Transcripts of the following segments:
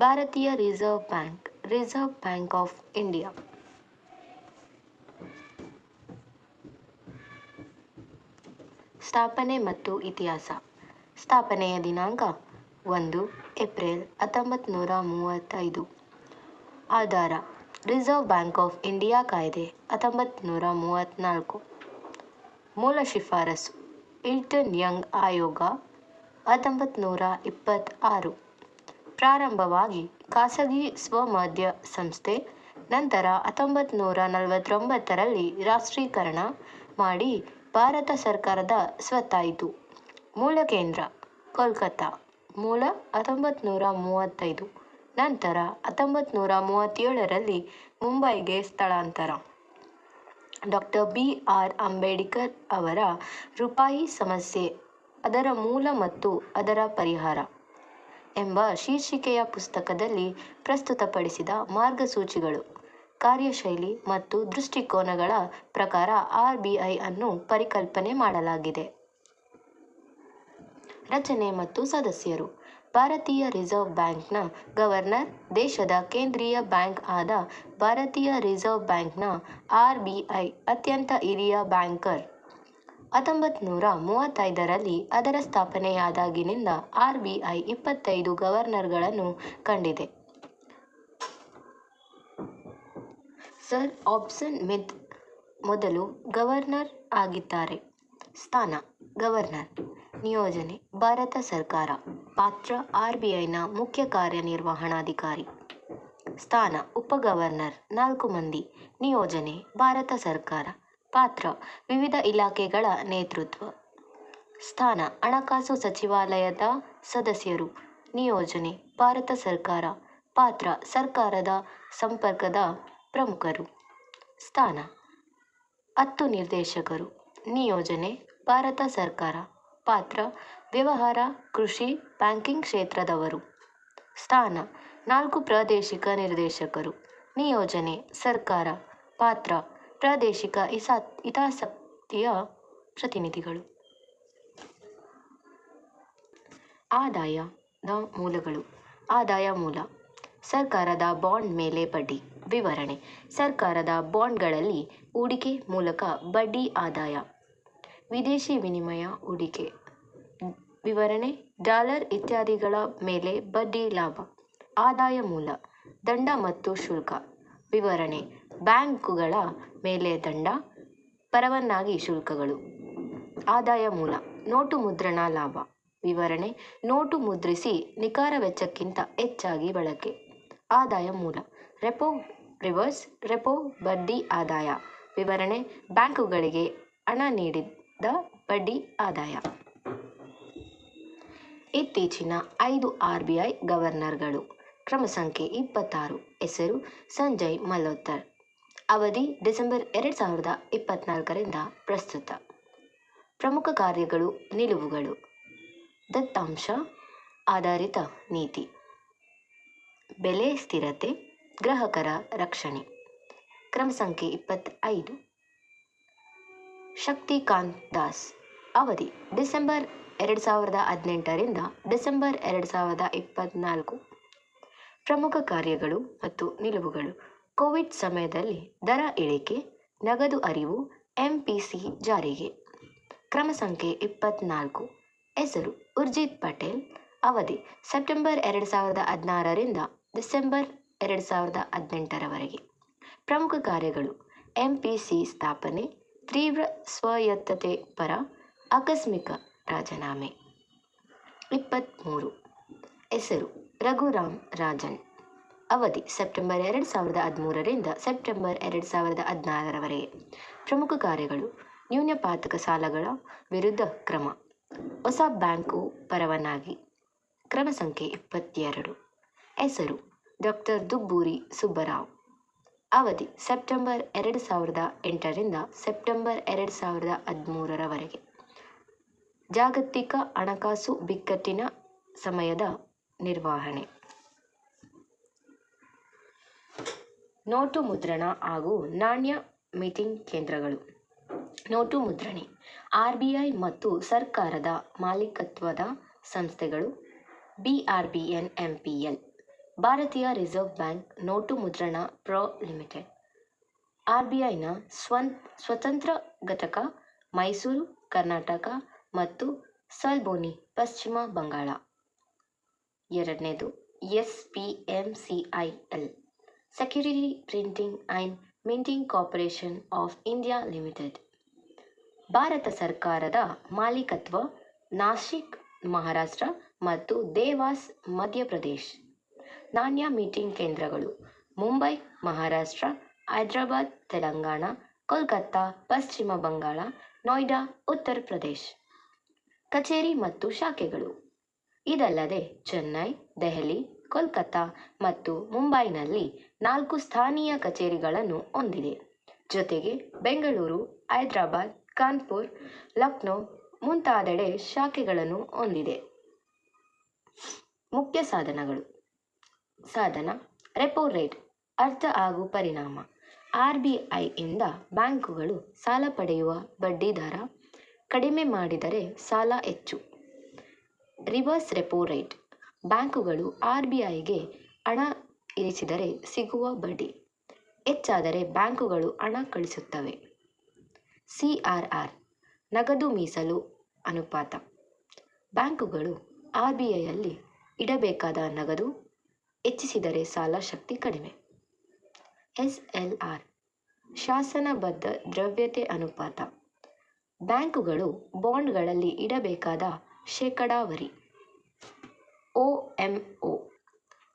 ಭಾರತೀಯ reserve bank reserve bank of India. ಸ್ಥಾಪನೆ ಮತ್ತು ಇತಿಹಾಸ. ಸ್ಥಾಪನೆಯ ದಿನಾಂಕ ಒಂದು ಏಪ್ರಿಲ್ ಹತ್ತೊಂಬತ್ತು ನೂರ ಮೂವತ್ತೈದು. ಆಧಾರ, ರಿಸರ್ವ್ ಬ್ಯಾಂಕ್ ಆಫ್ ಇಂಡಿಯಾ ಕಾಯ್ದೆ ಹತ್ತೊಂಬತ್ತು ನೂರ ಮೂವತ್ತ್ನಾಲ್ಕು ಮೂಲ ಶಿಫಾರಸು, ಇಲ್ಟನ್ ಯಂಗ್ ಆಯೋಗ ಹತ್ತೊಂಬತ್ತು ನೂರ ಇಪ್ಪತ್ತಾರು. ಪ್ರಾರಂಭವಾಗಿ ಖಾಸಗಿ ಸ್ವಮಾಧ್ಯ ಸಂಸ್ಥೆ, ನಂತರ ಹತ್ತೊಂಬತ್ತು ನೂರ ನಲವತ್ತೊಂಬತ್ತರಲ್ಲಿ ರಾಷ್ಟ್ರೀಕರಣ ಮಾಡಿ ಭಾರತ ಸರ್ಕಾರದ ಸ್ವತ್ತಾಯಿತು. ಮೂಲ ಕೇಂದ್ರ, ಕೋಲ್ಕತ್ತಾ. ಮೂಲ ಹತ್ತೊಂಬತ್ತು ನೂರ ಮೂವತ್ತೈದು, ನಂತರ ಹತ್ತೊಂಬತ್ತು ನೂರ ಮೂವತ್ತೇಳರಲ್ಲಿ ಮುಂಬೈಗೆ ಸ್ಥಳಾಂತರ. ಡಾಕ್ಟರ್ ಬಿ ಆರ್ ಅಂಬೇಡ್ಕರ್ ಅವರ ರೂಪಾಯಿ ಸಮಸ್ಯೆ, ಅದರ ಮೂಲ ಮತ್ತು ಅದರ ಪರಿಹಾರ. ಎಂಬ ಶೀರ್ಷಿಕೆಯ ಪುಸ್ತಕದಲ್ಲಿ ಪ್ರಸ್ತುತಪಡಿಸಿದ ಮಾರ್ಗಸೂಚಿಗಳು. ಕಾರ್ಯಶೈಲಿ ಮತ್ತು ದೃಷ್ಟಿಕೋನಗಳ ಪ್ರಕಾರ ಆರ್ ಬಿ ಐ ಅನ್ನು ಪರಿಕಲ್ಪನೆ ಮಾಡಲಾಗಿದೆ. ರಚನೆ ಮತ್ತು ಸದಸ್ಯರು. ಭಾರತೀಯ ರಿಸರ್ವ್ ಬ್ಯಾಂಕ್ನ ಗವರ್ನರ್, ದೇಶದ ಕೇಂದ್ರೀಯ ಬ್ಯಾಂಕ್ ಆದ ಭಾರತೀಯ ರಿಸರ್ವ್ ಬ್ಯಾಂಕ್ನ ಆರ್ ಬಿ ಐ ಅತ್ಯಂತ ಹಿರಿಯ ಬ್ಯಾಂಕರ್ ಹತ್ತೊಂಬತ್ತು ನೂರ ಮೂವತ್ತೈದರಲ್ಲಿ ಅದರ ಸ್ಥಾಪನೆಯಾದಾಗಿನಿಂದ ಆರ್ ಬಿ ಐ ಇಪ್ಪತ್ತೈದು ಗವರ್ನರ್ಗಳನ್ನು ಕಂಡಿದೆ. ಸರ್ ಆಬ್ಸನ್ ಮಿತ್ ಮೊದಲು ಗವರ್ನರ್ ಆಗಿದ್ದಾರೆ. ಸ್ಥಾನ, ಗವರ್ನರ್, ನಿಯೋಜನೆ, ಭಾರತ ಸರ್ಕಾರ, ಪಾತ್ರ ಆರ್ ಬಿ ಐನ ಮುಖ್ಯ ಕಾರ್ಯನಿರ್ವಹಣಾಧಿಕಾರಿ. ಸ್ಥಾನ ಉಪಗವರ್ನರ್ ನಾಲ್ಕು ಮಂದಿ, ನಿಯೋಜನೆ, ಭಾರತ ಸರ್ಕಾರ. ಪಾತ್ರ, ವಿವಿಧ ಇಲಾಖೆಗಳ ನೇತೃತ್ವ. ಸ್ಥಾನ, ಹಣಕಾಸು ಸಚಿವಾಲಯದ ಸದಸ್ಯರು. ನಿಯೋಜನೆ, ಭಾರತ ಸರ್ಕಾರ. ಪಾತ್ರ, ಸರ್ಕಾರದ ಸಂಪರ್ಕದ ಪ್ರಮುಖರು. ಸ್ಥಾನ, ಹತ್ತು ನಿರ್ದೇಶಕರು. ನಿಯೋಜನೆ, ಭಾರತ ಸರ್ಕಾರ. ಪಾತ್ರ, ವ್ಯವಹಾರ, ಕೃಷಿ, ಬ್ಯಾಂಕಿಂಗ್ ಕ್ಷೇತ್ರದವರು. ಸ್ಥಾನ, ನಾಲ್ಕು ಪ್ರಾದೇಶಿಕ ನಿರ್ದೇಶಕರು. ನಿಯೋಜನೆ, ಸರ್ಕಾರ. ಪಾತ್ರ ಪ್ರಾದೇಶಿಕ ಇಸಾ, ಹಿತಾಸಕ್ತಿಯ ಪ್ರತಿನಿಧಿಗಳು. ಆದಾಯದ ಮೂಲಗಳು. ಆದಾಯ ಮೂಲ. ಸರ್ಕಾರದ ಬಾಂಡ್ ಮೇಲೆ ಬಡ್ಡಿ. ವಿವರಣೆ. ಸರ್ಕಾರದ ಬಾಂಡ್ಗಳಲ್ಲಿ ಹೂಡಿಕೆ ಮೂಲಕ ಬಡ್ಡಿ ಆದಾಯ. ವಿದೇಶಿ ವಿನಿಮಯ ಹೂಡಿಕೆ. ವಿವರಣೆ. ಡಾಲರ್ ಇತ್ಯಾದಿಗಳ ಮೇಲೆ ಬಡ್ಡಿ ಲಾಭ. ಆದಾಯ ಮೂಲ. ದಂಡ ಮತ್ತು ಶುಲ್ಕ. ವಿವರಣೆ. ಬ್ಯಾಂಕುಗಳ ಮೇಲೆ ದಂಡ, ಪರವನ್ನಾಗಿ ಶುಲ್ಕಗಳು, ಆದಾಯ ಮೂಲ, ನೋಟು ಮುದ್ರಣ ಲಾಭ, ವಿವರಣೆ, ನೋಟು ಮುದ್ರಿಸಿ ನಿಖರ ವೆಚ್ಚಕ್ಕಿಂತ ಹೆಚ್ಚಾಗಿ ಬಳಕೆ, ಆದಾಯ ಮೂಲ, ರೆಪೋ ರಿವರ್ಸ್, ರೆಪೋ ಬಡ್ಡಿ ಆದಾಯ, ವಿವರಣೆ, ಬ್ಯಾಂಕುಗಳಿಗೆ ಹಣ ನೀಡಿದ ಬಡ್ಡಿ ಆದಾಯ. ಇತ್ತೀಚಿನ ಐದು ಆರ್ ಬಿ ಐ ಗವರ್ನರ್ಗಳು ಕ್ರಮ ಸಂಖ್ಯೆ ಇಪ್ಪತ್ತಾರು, ಹೆಸರು ಸಂಜಯ್ ಮಲ್ಹೋತ್ರಾ. ಅವಧಿ ಡಿಸೆಂಬರ್ ಎರಡು ಸಾವಿರದ ಇಪ್ಪತ್ನಾಲ್ಕರಿಂದ ಪ್ರಸ್ತುತ. ಪ್ರಮುಖ ಕಾರ್ಯಗಳು ನಿಲುವುಗಳು. ದತ್ತಾಂಶ ಆಧಾರಿತ ನೀತಿ. ಬೆಲೆ ಸ್ಥಿರತೆ, ಗ್ರಾಹಕರ ರಕ್ಷಣೆ. ಕ್ರಮ ಸಂಖ್ಯೆ ಇಪ್ಪತ್ತೈದು. ಶಕ್ತಿಕಾಂತ್ ದಾಸ್ ಅವಧಿ ಡಿಸೆಂಬರ್ ಎರಡು ಸಾವಿರದ ಹದಿನೆಂಟರಿಂದ ಡಿಸೆಂಬರ್ ಎರಡು ಸಾವಿರದ ಇಪ್ಪತ್ತ್ನಾಲ್ಕು ಪ್ರಮುಖ ಕಾರ್ಯಗಳು ಮತ್ತು ನಿಲುವುಗಳು. ಕೋವಿಡ್ ಸಮಯದಲ್ಲಿ ದರ ಇಳಿಕೆ, ನಗದು ಅರಿವು ಎಂಪಿಸಿ ಜಾರಿಗೆ. ಕ್ರಮ ಸಂಖ್ಯೆ ಇಪ್ಪತ್ತ್ನಾಲ್ಕು ಹೆಸರು ಉರ್ಜಿತ್ ಪಟೇಲ್. ಅವಧಿ ಸೆಪ್ಟೆಂಬರ್ ಎರಡು ಸಾವಿರದ ಹದಿನಾರರಿಂದ ಡಿಸೆಂಬರ್ ಎರಡು ಸಾವಿರದ ಹದಿನೆಂಟರವರೆಗೆ ಪ್ರಮುಖ ಕಾರ್ಯಗಳು ಎಂಪಿಸಿ ಸ್ಥಾಪನೆ, ತೀವ್ರ ಸ್ವಾಯತ್ತತೆ ಪರ ಆಕಸ್ಮಿಕ ರಾಜೀನಾಮೆ. ಇಪ್ಪತ್ತ್ಮೂರು. ಹೆಸರು ರಘುರಾಮ್ ರಾಜನ್. ಅವಧಿ ಸೆಪ್ಟೆಂಬರ್ ಎರಡು ಸಾವಿರದ ಹದಿಮೂರರಿಂದ ಸೆಪ್ಟೆಂಬರ್ ಎರಡು ಸಾವಿರದ ಹದಿನಾರರವರೆಗೆ ಪ್ರಮುಖ ಕಾರ್ಯಗಳು. ನ್ಯೂನಪಾತಕ ಸಾಲಗಳ ವಿರುದ್ಧ ಕ್ರಮ. ಹೊಸ ಬ್ಯಾಂಕು ಪರವಾನಗಿ. ಕ್ರಮ ಸಂಖ್ಯೆ ಇಪ್ಪತ್ತೆರಡು. ಹೆಸರು ಡಾಕ್ಟರ್ ದುಬ್ಬೂರಿ ಸುಬ್ಬರಾವ್. ಅವಧಿ ಸೆಪ್ಟೆಂಬರ್ ಎರಡು ಸಾವಿರದ ಎಂಟರಿಂದ ಸೆಪ್ಟೆಂಬರ್ ಎರಡು ಸಾವಿರದ ಹದಿಮೂರರವರೆಗೆ. ಜಾಗತಿಕ ಹಣಕಾಸು ಬಿಕ್ಕಟ್ಟಿನ ಸಮಯದ ನಿರ್ವಹಣೆ. ನೋಟು ಮುದ್ರಣ ಹಾಗೂ ನಾಣ್ಯ ಮೀಟಿಂಗ್ ಕೇಂದ್ರಗಳು. ನೋಟು ಮುದ್ರಣೆ. ಆರ್ ಬಿ ಐ ಮತ್ತು ಸರ್ಕಾರದ ಮಾಲೀಕತ್ವದ ಸಂಸ್ಥೆಗಳು. B R B N M P L ಭಾರತೀಯ ರಿಸರ್ವ್ ಬ್ಯಾಂಕ್ ನೋಟು ಮುದ್ರಣ ಪ್ರೊ ಲಿಮಿಟೆಡ್. ಆರ್ ಬಿ ಐನ ಸ್ವನ್, ಸ್ವತಂತ್ರ ಘಟಕ ಮೈಸೂರು, ಕರ್ನಾಟಕ ಮತ್ತು ಸಲ್ಬೋನಿ, ಪಶ್ಚಿಮ ಬಂಗಾಳ. ಎರಡನೇದು S P M C I L security Printing and minting corporation of India limited Bharat ಸರ್ಕಾರದ ಮಾಲೀಕತ್ವ ನಾಸಿಕ್ ಮಹಾರಾಷ್ಟ್ರ ಮತ್ತು ದೇವಾಸ್ ಮಧ್ಯಪ್ರದೇಶ್. ನಾಣ್ಯ ಮೀಟಿಂಗ್ ಕೇಂದ್ರಗಳು ಮುಂಬೈ, ಮಹಾರಾಷ್ಟ್ರ, ಹೈದರಾಬಾದ್, ತೆಲಂಗಾಣ, ಕೋಲ್ಕತ್ತಾ, ಪಶ್ಚಿಮ ಬಂಗಾಳ, ನೋಯ್ಡಾ, ಉತ್ತರ ಪ್ರದೇಶ್. ಕಚೇರಿ ಮತ್ತು ಶಾಖೆಗಳು ಇದಲ್ಲದೆ ಚೆನ್ನೈ, ದೆಹಲಿ ಕೋಲ್ಕತ್ತಾ ಮತ್ತು ಮುಂಬೈನಲ್ಲಿ ನಾಲ್ಕು ಸ್ಥಾನೀಯ ಕಚೇರಿಗಳನ್ನು ಹೊಂದಿದೆ. ಜೊತೆಗೆ ಬೆಂಗಳೂರು, ಹೈದರಾಬಾದ್, ಕಾನ್ಪುರ್, ಲಕ್ನೋ ಮುಂತಾದೆಡೆ ಶಾಖೆಗಳನ್ನು ಹೊಂದಿದೆ. ಮುಖ್ಯ ಸಾಧನಗಳು. ಸಾಧನ, ರೆಪೋ ರೇಟ್, ಅರ್ಥ ಹಾಗೂ ಪರಿಣಾಮ. ಆರ್ ಬಿ ಐಯಿಂದ ಬ್ಯಾಂಕುಗಳು ಸಾಲ ಪಡೆಯುವ ಬಡ್ಡಿ ದರ ಕಡಿಮೆ ಮಾಡಿದರೆ ಸಾಲ ಹೆಚ್ಚು. ರಿವರ್ಸ್ ರೆಪೋ ರೇಟ್ ಬ್ಯಾಂಕುಗಳು ಆರ್ ಬಿ ಐಗೆ ಹಣ ಇರಿಸಿದರೆ ಸಿಗುವ ಬಡ್ಡಿ. ಹೆಚ್ಚಾದರೆ ಬ್ಯಾಂಕುಗಳು ಹಣ ಕಳಿಸುತ್ತವೆ. ಸಿ ಆರ್ ಆರ್ ನಗದು ಮೀಸಲು ಅನುಪಾತ. ಬ್ಯಾಂಕುಗಳು ಆರ್ ಬಿ ಐಯಲ್ಲಿ ಇಡಬೇಕಾದ ನಗದು ಹೆಚ್ಚಿಸಿದರೆ ಸಾಲ ಶಕ್ತಿ ಕಡಿಮೆ. ಎಸ್ ಎಲ್ ಆರ್ ಶಾಸನಬದ್ಧ ದ್ರವ್ಯತೆ ಅನುಪಾತ. ಬ್ಯಾಂಕುಗಳು ಬಾಂಡ್ಗಳಲ್ಲಿ ಇಡಬೇಕಾದ ಶೇಕಡಾವರಿ. O M O.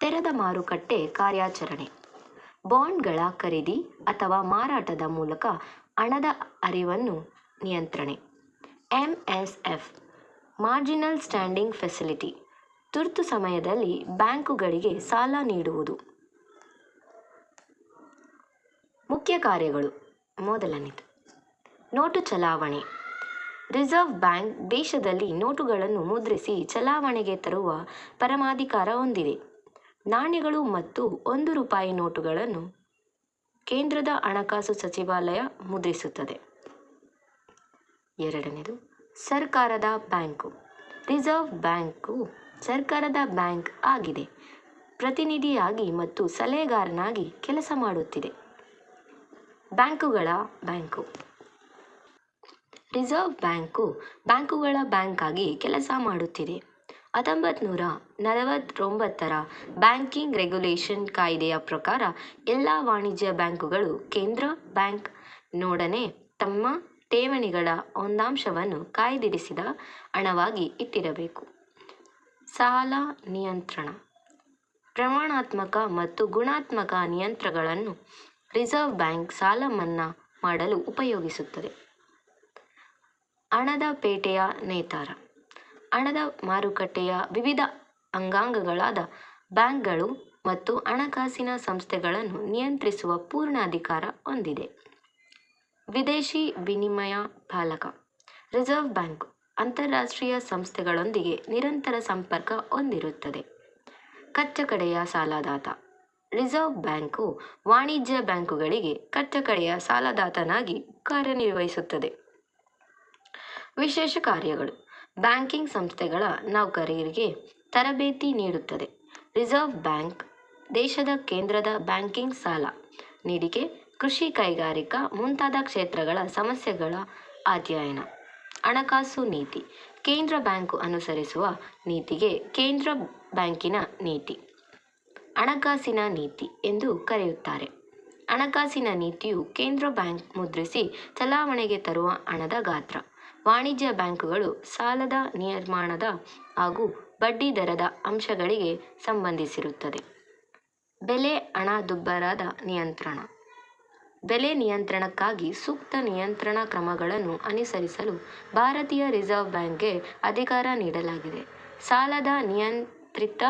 ತೆರೆದ ಮಾರುಕಟ್ಟೆ ಕಾರ್ಯಾಚರಣೆ. ಬಾಂಡ್ಗಳ ಖರೀದಿ ಅಥವಾ ಮಾರಾಟದ ಮೂಲಕ ಹಣದ ಅರಿವನ್ನು ನಿಯಂತ್ರಣೆ. M S F. Marginal standing facility. ತುರ್ತು ಸಮಯದಲ್ಲಿ ಬ್ಯಾಂಕುಗಳಿಗೆ ಸಾಲ ನೀಡುವುದು. ಮುಖ್ಯ ಕಾರ್ಯಗಳು. ಮೊದಲನೇದು. ನೋಟು ಚಲಾವಣೆ. ರಿಸರ್ವ್ ಬ್ಯಾಂಕ್ ದೇಶದಲ್ಲಿ ನೋಟುಗಳನ್ನು ಮುದ್ರಿಸಿ ಚಲಾವಣೆಗೆ ತರುವ ಪರಮಾಧಿಕಾರ ಹೊಂದಿದೆ. ನಾಣ್ಯಗಳು ಮತ್ತು ಒಂದು ರೂಪಾಯಿ ನೋಟುಗಳನ್ನು ಕೇಂದ್ರದ ಹಣಕಾಸು ಸಚಿವಾಲಯ ಮುದ್ರಿಸುತ್ತದೆ. ಎರಡನೇದು, ಸರ್ಕಾರದ ಬ್ಯಾಂಕು. ರಿಸರ್ವ್ ಬ್ಯಾಂಕು ಸರ್ಕಾರದ ಬ್ಯಾಂಕ್ ಆಗಿದೆ. ಪ್ರತಿನಿಧಿಯಾಗಿ ಮತ್ತು ಸಲಹೆಗಾರನಾಗಿ ಕೆಲಸ ಮಾಡುತ್ತಿದೆ. ಬ್ಯಾಂಕುಗಳ ಬ್ಯಾಂಕು. ರಿಸರ್ವ್ ಬ್ಯಾಂಕು ಬ್ಯಾಂಕುಗಳ ಬ್ಯಾಂಕ್ ಆಗಿ ಕೆಲಸ ಮಾಡುತ್ತಿದೆ. ಹತ್ತೊಂಬತ್ತು ನೂರ ನಲವತ್ತೊಂಬತ್ತರ ಬ್ಯಾಂಕಿಂಗ್ ರೆಗ್ಯುಲೇಷನ್ ಕಾಯ್ದೆಯ ಪ್ರಕಾರ ಎಲ್ಲ ವಾಣಿಜ್ಯ ಬ್ಯಾಂಕುಗಳು ಕೇಂದ್ರ ಬ್ಯಾಂಕ್ ನೋಡನೆ ತಮ್ಮ ಠೇವಣಿಗಳ ಒಂದಾಂಶವನ್ನು ಕಾಯ್ದಿರಿಸಿದ ಹಣವಾಗಿ ಇಟ್ಟಿರಬೇಕು. ಸಾಲ ನಿಯಂತ್ರಣ ಪ್ರಮಾಣಾತ್ಮಕ ಮತ್ತು ಗುಣಾತ್ಮಕ ನಿಯಂತ್ರಣಗಳನ್ನು ರಿಸರ್ವ್ ಬ್ಯಾಂಕ್ ಸಾಲ ಮನ್ನಾ ಮಾಡಲು ಉಪಯೋಗಿಸುತ್ತದೆ. ಹಣದ ಪೇಟೆಯ ನೇತಾರ. ಹಣದ ಮಾರುಕಟ್ಟೆಯ ವಿವಿಧ ಅಂಗಾಂಗಗಳಾದ ಬ್ಯಾಂಕ್ಗಳು ಮತ್ತು ಹಣಕಾಸಿನ ಸಂಸ್ಥೆಗಳನ್ನು ನಿಯಂತ್ರಿಸುವ ಪೂರ್ಣ ಅಧಿಕಾರ ಹೊಂದಿದೆ. ವಿದೇಶಿ ವಿನಿಮಯ ಪಾಲಕ, ರಿಸರ್ವ್ ಬ್ಯಾಂಕ್ ಅಂತಾರಾಷ್ಟ್ರೀಯ ಸಂಸ್ಥೆಗಳೊಂದಿಗೆ ನಿರಂತರ ಸಂಪರ್ಕ ಹೊಂದಿರುತ್ತದೆ. ಕಚ್ಚಕಡೆಯ ಸಾಲದಾತ, ರಿಸರ್ವ್ ಬ್ಯಾಂಕು ವಾಣಿಜ್ಯ ಬ್ಯಾಂಕುಗಳಿಗೆ ಕಚ್ಚಕಡೆಯ ಸಾಲದಾತನಾಗಿ ಕಾರ್ಯನಿರ್ವಹಿಸುತ್ತದೆ. ವಿಶೇಷ ಕಾರ್ಯಗಳು. ಬ್ಯಾಂಕಿಂಗ್ ಸಂಸ್ಥೆಗಳ ನೌಕರರಿಗೆ ತರಬೇತಿ ನೀಡುತ್ತದೆ. ರಿಸರ್ವ್ ಬ್ಯಾಂಕ್, ದೇಶದ ಕೇಂದ್ರದ ಬ್ಯಾಂಕಿಂಗ್ ಸಾಲ ನೀಡಿಕೆ, ಕೃಷಿ ಕೈಗಾರಿಕಾ ಮುಂತಾದ ಕ್ಷೇತ್ರಗಳ ಸಮಸ್ಯೆಗಳ ಅಧ್ಯಯನ, ಹಣಕಾಸು ನೀತಿ, ಕೇಂದ್ರ ಬ್ಯಾಂಕು ಅನುಸರಿಸುವ ನೀತಿಗೆ ಕೇಂದ್ರ ಬ್ಯಾಂಕಿನ ನೀತಿ, ಹಣಕಾಸಿನ ನೀತಿ ಎಂದು ಕರೆಯುತ್ತಾರೆ. ಹಣಕಾಸಿನ ನೀತಿಯು ಕೇಂದ್ರ ಬ್ಯಾಂಕ್ ಮುದ್ರಿಸಿ ಚಲಾವಣೆಗೆ ತರುವ ಹಣದ ಗಾತ್ರ. ವಾಣಿಜ್ಯ ಬ್ಯಾಂಕುಗಳು ಸಾಲದ ನಿರ್ಮಾಣದ ಹಾಗೂ ಬಡ್ಡಿ ದರದ ಅಂಶಗಳಿಗೆ ಸಂಬಂಧಿಸಿರುತ್ತದೆ. ಬೆಲೆ ಹಣದುಬ್ಬರದ ನಿಯಂತ್ರಣ. ಬೆಲೆ ನಿಯಂತ್ರಣಕ್ಕಾಗಿ ಸೂಕ್ತ ನಿಯಂತ್ರಣ ಕ್ರಮಗಳನ್ನು ಅನುಸರಿಸಲು ಭಾರತೀಯ ರಿಸರ್ವ್ ಬ್ಯಾಂಕ್ಗೆ ಅಧಿಕಾರ ನೀಡಲಾಗಿದೆ. ಸಾಲದ ನಿಯಂತ್ರಿತ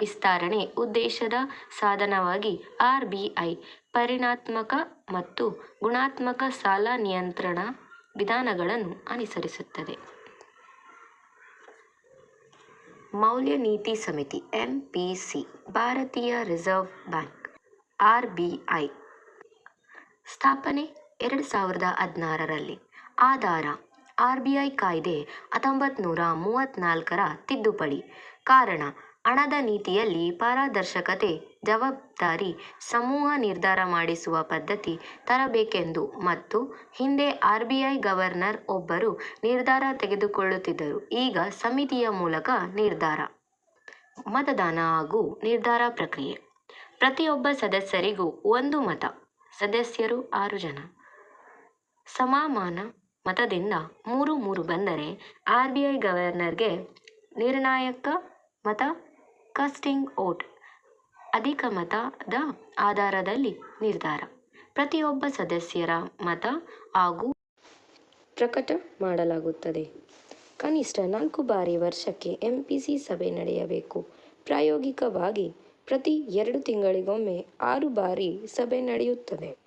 ವಿಸ್ತರಣೆ ಉದ್ದೇಶದ ಸಾಧನವಾಗಿ ಆರ್ ಬಿ ಐ, ಪರಿಣಾತ್ಮಕ ಮತ್ತು ಗುಣಾತ್ಮಕ ಸಾಲ ನಿಯಂತ್ರಣ ವಿಧಾನಗಳನ್ನು ಅನುಸರಿಸುತ್ತದೆ. ಮೌಲ್ಯ ನೀತಿ ಸಮಿತಿ, ಎಂ ಪಿ ಸಿ, ಭಾರತೀಯ reserve bank, R B I. ಸ್ಥಾಪನೆ ಎರಡು ಸಾವಿರದ ಹದಿನಾರರಲ್ಲಿ. ಆಧಾರ, ಆರ್ ಬಿ ಐ ಕಾಯ್ದೆ ಹತ್ತೊಂಬತ್ತು ನೂರ ಮೂವತ್ತ್ನಾಲ್ಕರ ತಿದ್ದುಪಡಿ. ಕಾರಣ, ಹಣದ ನೀತಿಯಲ್ಲಿ ಪಾರದರ್ಶಕತೆ ಜವಾಬ್ದಾರಿ ಸಮೂಹ ನಿರ್ಧಾರ ಮಾಡಿಸುವ ಪದ್ಧತಿ ತರಬೇಕೆಂದು ಮತ್ತು ಹಿಂದೆ ಆರ್.ಬಿ.ಐ ಗವರ್ನರ್ ಒಬ್ಬರು ನಿರ್ಧಾರ ತೆಗೆದುಕೊಳ್ಳುತ್ತಿದ್ದರು. ಈಗ ಸಮಿತಿಯ ಮೂಲಕ ನಿರ್ಧಾರ, ಮತದಾನ ಹಾಗೂ ನಿರ್ಧಾರ ಪ್ರಕ್ರಿಯೆ. ಪ್ರತಿಯೊಬ್ಬ ಸದಸ್ಯರಿಗೂ ಒಂದು ಮತ, ಸದಸ್ಯರು ಆರು ಜನ. ಸಮಾನ ಮತದಿಂದ ಮೂರು ಮೂರು ಬಂದರೆ ಆರ್.ಬಿ.ಐ ಗವರ್ನರ್ಗೆ ನಿರ್ಣಾಯಕ ಮತ, ಕಾಸ್ಟಿಂಗ್ ವೋಟ್. ಅಧಿಕ ಮತದ ಆಧಾರದಲ್ಲಿ ನಿರ್ಧಾರ. ಪ್ರತಿಯೊಬ್ಬ ಸದಸ್ಯರ ಮತ ಹಾಗೂ ಪ್ರಕಟ ಮಾಡಲಾಗುತ್ತದೆ. ಕನಿಷ್ಠ ನಾಲ್ಕು ಬಾರಿ ವರ್ಷಕ್ಕೆ ಎಂಪಿಸಿ ಸಭೆ ನಡೆಯಬೇಕು. ಪ್ರಾಯೋಗಿಕವಾಗಿ ಪ್ರತಿ ಎರಡು ತಿಂಗಳಿಗೊಮ್ಮೆ ಆರು ಬಾರಿ ಸಭೆ ನಡೆಯುತ್ತದೆ.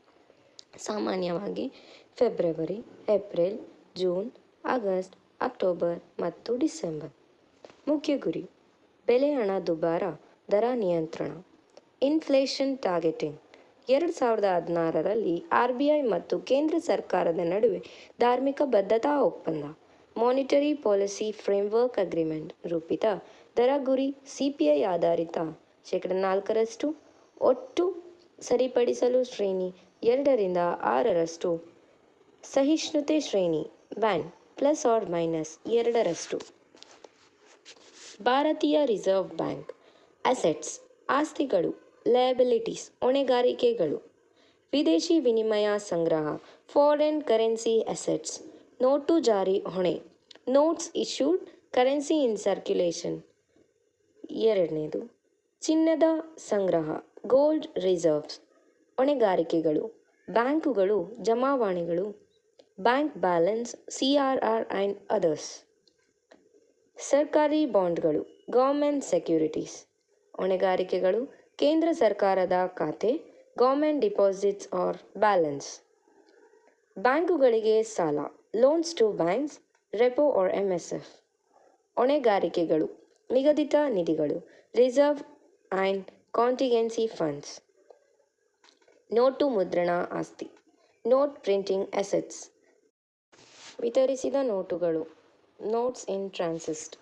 ಸಾಮಾನ್ಯವಾಗಿ February, April, June, August, October ಮತ್ತು ಡಿಸೆಂಬರ್. ಮುಖ್ಯ ಗುರಿ, ಬೆಲೆ ಹಣ ದುಬಾರ, ದರ ನಿಯಂತ್ರಣ. Inflation targeting. ಎರಡು ಸಾವಿರದ ಹದಿನಾರರಲ್ಲಿ ಆರ್ ಬಿ ಐ ಮತ್ತು ಕೇಂದ್ರ ಸರ್ಕಾರದ ನಡುವೆ ಧಾರ್ಮಿಕ ಬದ್ಧತಾ ಒಪ್ಪಂದ ಮಾನಿಟರಿ ಪಾಲಿಸಿ ಫ್ರೇಮ್ವರ್ಕ್ ಅಗ್ರಿಮೆಂಟ್ ರೂಪಿತ ದರ ಗುರಿ ಸಿ ಪಿ ಐ ಆಧಾರಿತ ಶೇಕಡ ನಾಲ್ಕರಷ್ಟು ಒಟ್ಟು ಸರಿಪಡಿಸಲು ಶ್ರೇಣಿ ಎರಡರಿಂದ ಆರರಷ್ಟು, ಸಹಿಷ್ಣುತೆ ಶ್ರೇಣಿ ಬ್ಯಾಂಡ್ ಪ್ಲಸ್ ಆರ್ ಮೈನಸ್ ಎರಡರಷ್ಟು. ಭಾರತೀಯ ರಿಸರ್ವ್ ಬ್ಯಾಂಕ್ ಅಸೆಟ್ಸ್ ಆಸ್ತಿಗಳು ಲಯಬಿಲಿಟೀಸ್ ಹೊಣೆಗಾರಿಕೆಗಳು, ವಿದೇಶಿ ವಿನಿಮಯ ಸಂಗ್ರಹ ಫಾರಿನ್ ಕರೆನ್ಸಿ ಅಸೆಟ್ಸ್ ನೋಟು ಜಾರಿ ಹೊಣೆ notes issued currency in circulation ಎರಡನೇದು, ಚಿನ್ನದ ಸಂಗ್ರಹ ಗೋಲ್ಡ್ ರಿಸರ್ವ್ಸ್ ಹೊಣೆಗಾರಿಕೆಗಳು, ಬ್ಯಾಂಕುಗಳು, ಜಮಾವಣೆಗಳು bank balance C R R and others ಸರ್ಕಾರಿ ಬಾಂಡ್ಗಳು ಗೌರ್ಮೆಂಟ್ ಸೆಕ್ಯೂರಿಟೀಸ್ ಹೊಣೆಗಾರಿಕೆಗಳು ಕೇಂದ್ರ ಸರ್ಕಾರದ ಖಾತೆ ಗೌರ್ಮೆಂಟ್ ಡಿಪಾಸಿಟ್ಸ್ ಆರ್ ಬ್ಯಾಲೆನ್ಸ್ ಬ್ಯಾಂಕುಗಳಿಗೆ ಸಾಲ loans to banks repo R M S F ಹೊಣೆಗಾರಿಕೆಗಳು, ನಿಗದಿತ ನಿಧಿಗಳು reserve and contingency funds note ಮುದ್ರಣ ಆಸ್ತಿ ನೋಟ್ ಪ್ರಿಂಟಿಂಗ್ ಅಸೆಟ್ಸ್ ವಿತರಿಸಿದ ನೋಟುಗಳು ನೋಟ್ಸ್ ಇನ್ ಟ್ರಾನ್ಸಿಸ್ಟ್